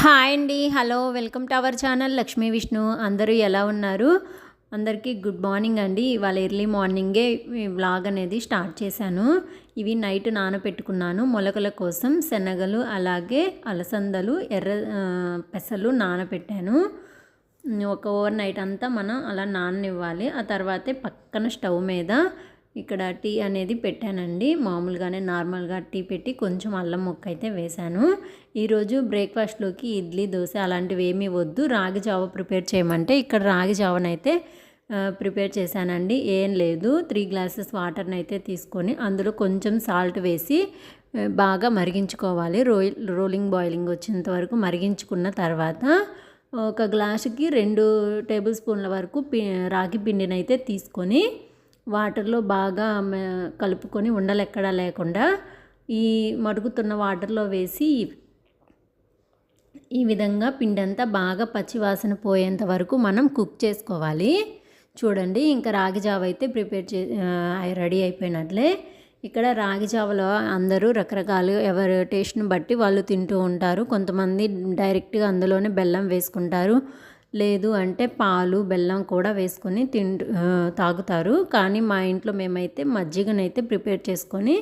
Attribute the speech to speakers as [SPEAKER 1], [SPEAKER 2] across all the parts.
[SPEAKER 1] Hi అండి. Hello welcome to our channel Lakshmi Vishnu. అందరూ ఎలా ఉన్నారు? అందరికీ గుడ్ మార్నింగ్ అండి. ఇవాళ ఎర్లీ మార్నింగే వ్లాగ్ అనేది స్టార్ట్ చేశాను. ఇవి నైట్ నానబెట్టుకున్నాను మొలకల కోసం. శనగలు అలాగే అలసందలు ఎర్ర పెసలు నానబెట్టాను ఒక ఓవర్ నైట్ అంతా మనం అలా నాననివ్వాలి. ఆ తర్వాతే పక్కన స్టవ్ మీద ఇక్కడ టీ అనేది పెట్టానండి. మామూలుగానే నార్మల్గా టీ పెట్టి కొంచెం అల్లం ముక్క అయితే వేశాను. ఈరోజు బ్రేక్ఫాస్ట్లోకి ఇడ్లీ దోశ అలాంటివి ఏమీ వద్దు. రాగి జావ ప్రిపేర్ చేయమంటే ఇక్కడ రాగి జావనైతే ప్రిపేర్ చేశానండి. ఏం లేదు. త్రీ గ్లాసెస్ వాటర్ని అయితే తీసుకొని అందులో కొంచెం సాల్ట్ వేసి బాగా మరిగించుకోవాలి. రోలింగ్ బాయిలింగ్ వచ్చేంత వరకు మరిగించుకున్న తర్వాత ఒక గ్లాసుకి రెండు టేబుల్ స్పూన్ల వరకు పి రాగి పిండిని అయితే తీసుకొని వాటర్లో బాగా కలుపుకొని ఉండలెక్కడా లేకుండా ఈ మరుగుతున్న వాటర్లో వేసి ఈ విధంగా పిండి అంతా బాగా పచ్చివాసన పోయేంత వరకు మనం కుక్ చేసుకోవాలి. చూడండి ఇంకా రాగి జావ అయితే ప్రిపేర్ చే రెడీ అయిపోయినట్లే. ఇక్కడ రాగి జావలో అందరూ రకరకాలు ఎవరి టేస్ట్ని బట్టి వాళ్ళు తింటూ ఉంటారు. కొంతమంది డైరెక్ట్గా అందులోనే బెల్లం వేసుకుంటారు. లేదు అంటే పాలు బెల్లం కూడా వేసుకొని తింటూ తాగుతారు. కానీ మా ఇంట్లో మేమైతే మజ్జిగనైతే ప్రిపేర్ చేసుకొని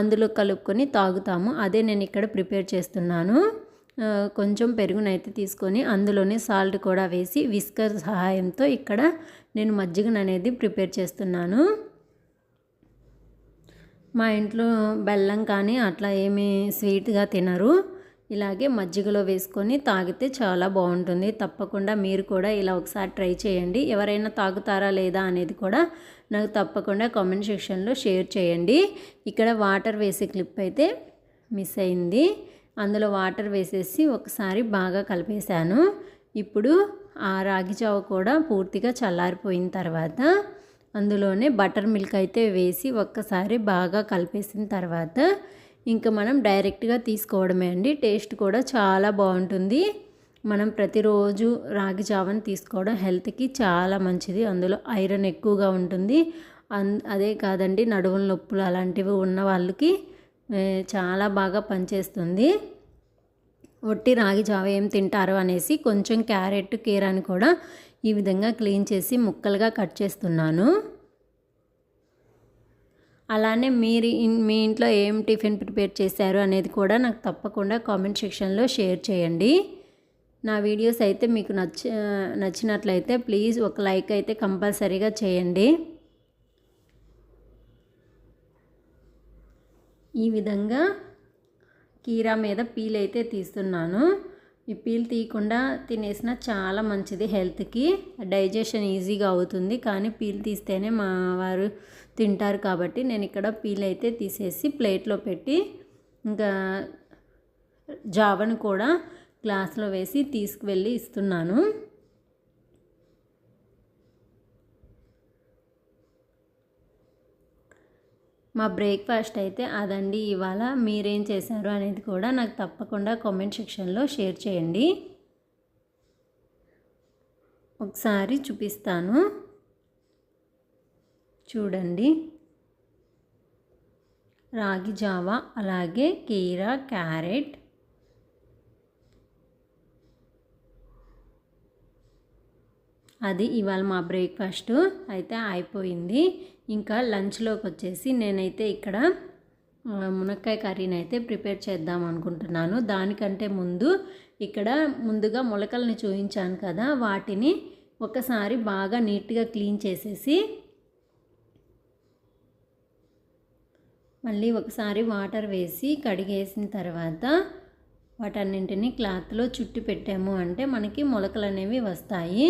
[SPEAKER 1] అందులో కలుపుకొని తాగుతాము. అదే నేను ఇక్కడ ప్రిపేర్ చేస్తున్నాను. కొంచెం పెరుగునైతే తీసుకొని అందులోనే సాల్ట్ కూడా వేసి విస్కర్ సహాయంతో ఇక్కడ నేను మజ్జిగను అనేది ప్రిపేర్ చేస్తున్నాను. మా ఇంట్లో బెల్లం కానీ అట్లా ఏమీ స్వీట్గా తినరు. ఇలాగే మజ్జిగలో వేసుకొని తాగితే చాలా బాగుంటుంది. తప్పకుండా మీరు కూడా ఇలా ఒకసారి ట్రై చేయండి. ఎవరైనా తాగుతారా లేదా అనేది కూడా నాకు తప్పకుండా కామెంట్ సెక్షన్లో షేర్ చేయండి. ఇక్కడ వాటర్ వేసే క్లిప్ అయితే మిస్ అయింది. అందులో వాటర్ వేసేసి ఒకసారి బాగా కలిపేశాను. ఇప్పుడు ఆ రాగి జావ కూడా పూర్తిగా చల్లారిపోయిన తర్వాత అందులోనే బటర్ మిల్క్ అయితే వేసి ఒక్కసారి బాగా కలిపేసిన తర్వాత ఇంకా మనం డైరెక్ట్గా తీసుకోవడమే అండి. టేస్ట్ కూడా చాలా బాగుంటుంది. మనం ప్రతిరోజు రాగి జావని తీసుకోవడం హెల్త్కి చాలా మంచిది. అందులో ఐరన్ ఎక్కువగా ఉంటుంది. అన్ అదే కాదండి నడువుల నొప్పులు అలాంటివి ఉన్న వాళ్ళకి చాలా బాగా పనిచేస్తుంది. ఒట్టి రాగి జావ ఏం తింటారు అనేసి కొంచెం క్యారెట్ కీరాని కూడా ఈ విధంగా క్లీన్ చేసి ముక్కలుగా కట్ చేస్తున్నాను. అలానే మీరు మీ ఇంట్లో ఏం టిఫిన్ ప్రిపేర్ చేశారు అనేది కూడా నాకు తప్పకుండా కామెంట్ సెక్షన్లో షేర్ చేయండి. నా వీడియోస్ అయితే మీకు నచ్చ నచ్చినట్లయితే ప్లీజ్ ఒక లైక్ అయితే కంపల్సరీగా చేయండి. ఈ విధంగా కీరా మీద పీల్ అయితే తీస్తున్నాను. ఈ పీల్ తీయకుండా తినేసిన చాలా మంచిది హెల్త్కి. డైజెషన్ ఈజీగా అవుతుంది. కానీ పీల్ తీస్తేనే మా వారు తింటారు కాబట్టి నేను ఇక్కడ పీల్ అయితే తీసేసి ప్లేట్లో పెట్టి ఇంకా జావను కూడా గ్లాస్లో వేసి తీసుకువెళ్ళి ఇస్తున్నాను. మా బ్రేక్ఫాస్ట్ అయితే అదండి. ఇవాళ మీరేం చేశారు అనేది కూడా నాకు తప్పకుండా కామెంట్ సెక్షన్లో షేర్ చేయండి. ఒకసారి చూపిస్తాను. చూడండి. రాగి జావా అలాగే కీరా క్యారెట్ అది ఇవాళ మా బ్రేక్ఫాస్ట్ అయితే అయిపోయింది. ఇంకా లంచ్లోకి వచ్చేసి నేనైతే ఇక్కడ మునక్కాయ కర్రీని అయితే ప్రిపేర్ చేద్దాం అనుకుంటున్నాను. దానికంటే ముందు ఇక్కడ ముందుగా మొలకల్ని చూపించాను కదా వాటిని ఒకసారి బాగా నీట్గా క్లీన్ చేసేసి మళ్ళీ ఒకసారి వాటర్ వేసి కడిగేసిన తర్వాత వాటన్నింటినీ క్లాత్లో చుట్టి పెట్టాము. అంటే మనకి మొలకలు అనేవి వస్తాయి.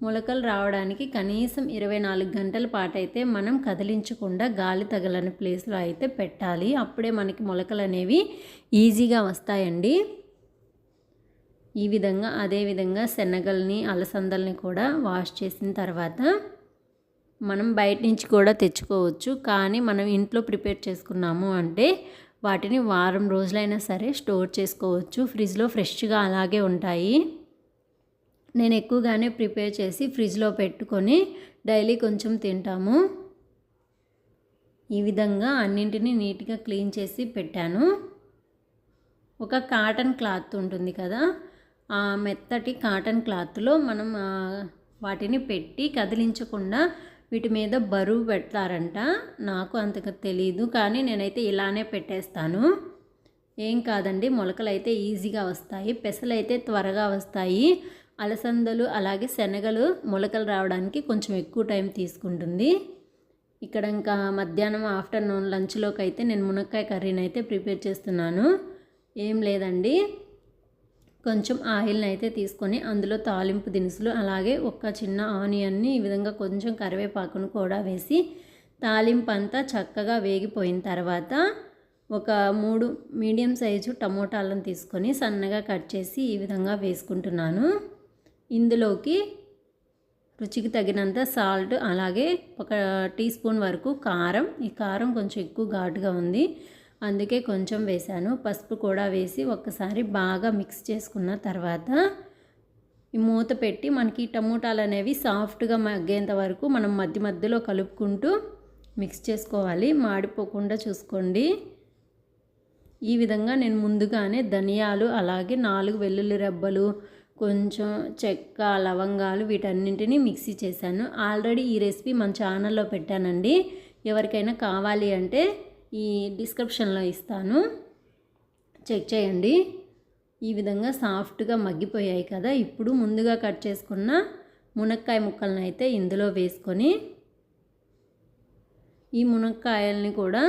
[SPEAKER 1] మొలకలు రావడానికి కనీసం ఇరవై నాలుగు గంటల పాటు అయితే మనం కదిలించకుండా గాలి తగలని ప్లేస్లో అయితే పెట్టాలి. అప్పుడే మనకి మొలకలు అనేవి ఈజీగా వస్తాయండి. ఈ విధంగా అదే విధంగా శనగల్ని అలసందల్ని కూడా వాష్ చేసిన తర్వాత మనం బయట నుంచి కూడా తెచ్చుకోవచ్చు. కానీ మనం ఇంట్లో ప్రిపేర్ చేసుకున్నాము అంటే వాటిని వారం రోజులైనా సరే స్టోర్ చేసుకోవచ్చు. ఫ్రిడ్జ్లో ఫ్రెష్గా అలాగే ఉంటాయి. నేను ఎక్కువగానే ప్రిపేర్ చేసి ఫ్రిడ్జ్లో పెట్టుకొని డైలీ కొంచెం తింటాము. ఈ విధంగా అన్నింటినీ నీట్గా క్లీన్ చేసి పెట్టాను. ఒక కాటన్ క్లాత్ ఉంటుంది కదా ఆ మెత్తటి కాటన్ క్లాత్లో మనం వాటిని పెట్టి కదిలించకుండా వీటి మీద బరువు పెడతారంట. నాకు అంతగా తెలియదు కానీ నేనైతే ఇలానే పెట్టేస్తాను. ఏం కాదండి మొలకలు అయితే ఈజీగా వస్తాయి పెసలు అయితే త్వరగా వస్తాయి. అలసందలు అలాగే శనగలు మొలకలు రావడానికి కొంచెం ఎక్కువ టైం తీసుకుంటుంది. ఇక్కడ ఇంకా మధ్యాహ్నం ఆఫ్టర్నూన్ లంచ్లోకి అయితే నేను మునక్కాయ కర్రీని అయితే ప్రిపేర్ చేస్తున్నాను. ఏం లేదండి. కొంచెం ఆయిల్ని అయితే తీసుకొని అందులో తాలింపు దినుసులు అలాగే ఒక చిన్న ఆనియన్ని ఈ విధంగా కొంచెం కరివేపాకును కూడా వేసి తాలింపు అంతా చక్కగా వేగిపోయిన తర్వాత ఒక మూడు మీడియం సైజు టమోటాలను తీసుకొని సన్నగా కట్ చేసి ఈ విధంగా వేసుకుంటున్నాను. ఇందులోకి రుచికి తగినంత సాల్ట్ అలాగే ఒక టీ స్పూన్ వరకు కారం. ఈ కారం కొంచెం ఎక్కువ ఘాటుగా ఉంది. అందుకే కొంచెం వేశాను. పసుపు కూడా వేసి ఒక్కసారి బాగా మిక్స్ చేసుకున్న తర్వాత ఈ మూత పెట్టి మనకి టమోటాలు అనేవి సాఫ్ట్గా మగ్గేంత వరకు మనం మధ్య మధ్యలో కలుపుకుంటూ మిక్స్ చేసుకోవాలి. మాడిపోకుండా చూసుకోండి. ఈ విధంగా నేను ముందుగానే ధనియాలు అలాగే నాలుగు వెల్లుల్లి రెబ్బలు కొంచెం చెక్క లవంగాలు వీటన్నింటినీ మిక్సీ చేశాను. ఆల్రెడీ ఈ రెసిపీ మన ఛానల్లో పెట్టానండి. ఎవరికైనా కావాలి అంటే ఈ డిస్క్రిప్షన్లో ఇస్తాను. చెక్ చేయండి. ఈ విధంగా సాఫ్ట్గా మగ్గిపోయాయి కదా. ఇప్పుడు ముందుగా కట్ చేసుకున్న మునక్కాయ ముక్కలను అయితే ఇందులో వేసుకొని ఈ మునక్కాయల్ని కూడా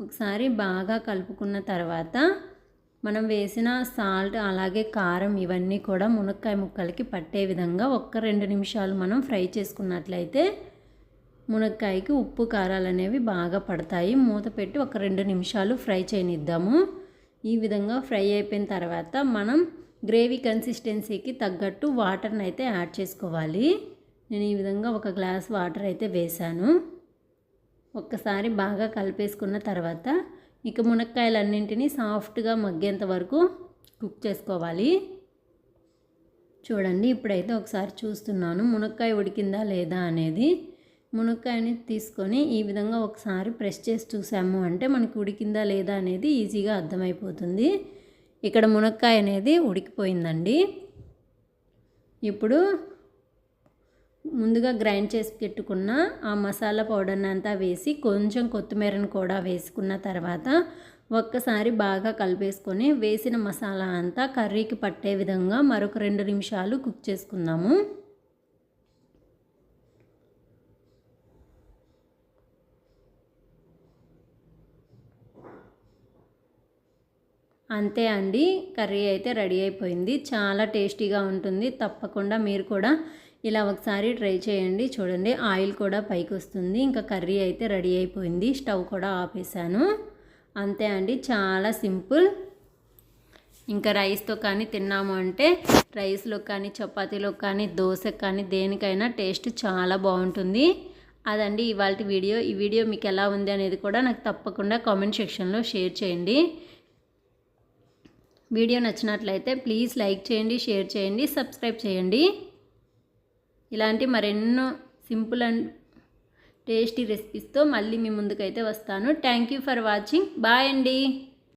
[SPEAKER 1] ఒకసారి బాగా కలుపుకున్న తర్వాత మనం వేసిన సాల్ట్ అలాగే కారం ఇవన్నీ కూడా మునక్కాయ ముక్కలకి పట్టే విధంగా ఒక్క రెండు నిమిషాలు మనం ఫ్రై చేసుకున్నట్లయితే మునక్కాయకి ఉప్పు కారాలు అనేవి బాగా పడతాయి. మూత పెట్టి ఒక రెండు నిమిషాలు ఫ్రై చేయనిద్దాము. ఈ విధంగా ఫ్రై అయిపోయిన తర్వాత మనం గ్రేవీ కన్సిస్టెన్సీకి తగ్గట్టు వాటర్ని అయితే యాడ్ చేసుకోవాలి. నేను ఈ విధంగా ఒక గ్లాస్ వాటర్ అయితే వేశాను. ఒక్కసారి బాగా కలిపేసుకున్న తర్వాత ఇక మునక్కాయలన్నింటినీ సాఫ్ట్గా మగ్గేంత వరకు కుక్ చేసుకోవాలి. చూడండి ఇప్పుడైతే ఒకసారి చూస్తున్నాను మునక్కాయ ఉడికిందా లేదా అనేది. మునక్కాయని తీసుకొని ఈ విధంగా ఒకసారి ప్రెస్ చేసి చూసాము అంటే మనకి ఉడికిందా లేదా అనేది ఈజీగా అర్థమైపోతుంది. ఇక్కడ మునక్కాయ అనేది ఉడికిపోయిందండి. ఇప్పుడు ముందుగా గ్రైండ్ చేసి పెట్టుకున్న ఆ మసాలా పౌడర్ని అంతా వేసి కొంచెం కొత్తిమీరను కూడా వేసుకున్న తర్వాత ఒక్కసారి బాగా కలిపేసుకొని వేసిన మసాలా అంతా కర్రీకి పట్టే విధంగా మరొక రెండు నిమిషాలు కుక్ చేసుకుందాము. అంతే అండి కర్రీ అయితే రెడీ అయిపోయింది. చాలా టేస్టీగా ఉంటుంది. తప్పకుండా మీరు కూడా ఇలా ఒకసారి ట్రై చేయండి. చూడండి ఆయిల్ కూడా పైకి వస్తుంది ఇంకా కర్రీ అయితే రెడీ అయిపోయింది. స్టవ్ కూడా ఆపేసాను అంతే అండి చాలా సింపుల్. ఇంకా రైస్తో కానీ తిన్నాము అంటే రైస్లో కానీ చపాతీలో కానీ దోశ కానీ దేనికైనా టేస్ట్ చాలా బాగుంటుంది. అదండి ఇవాళ వీడియో. ఈ వీడియో మీకు ఎలా ఉంది అనేది కూడా నాకు తప్పకుండా కామెంట్ సెక్షన్లో షేర్ చేయండి. వీడియో నచ్చినట్లయితే ప్లీజ్ లైక్ చేయండి షేర్ చేయండి సబ్స్క్రైబ్ చేయండి. ఇలాంటి మరెన్నో సింపుల్ అండ్ టేస్టీ రెసిపీస్తో మళ్ళీ మీ ముందుకైతే వస్తాను. Thank you for watching. Bye అండి.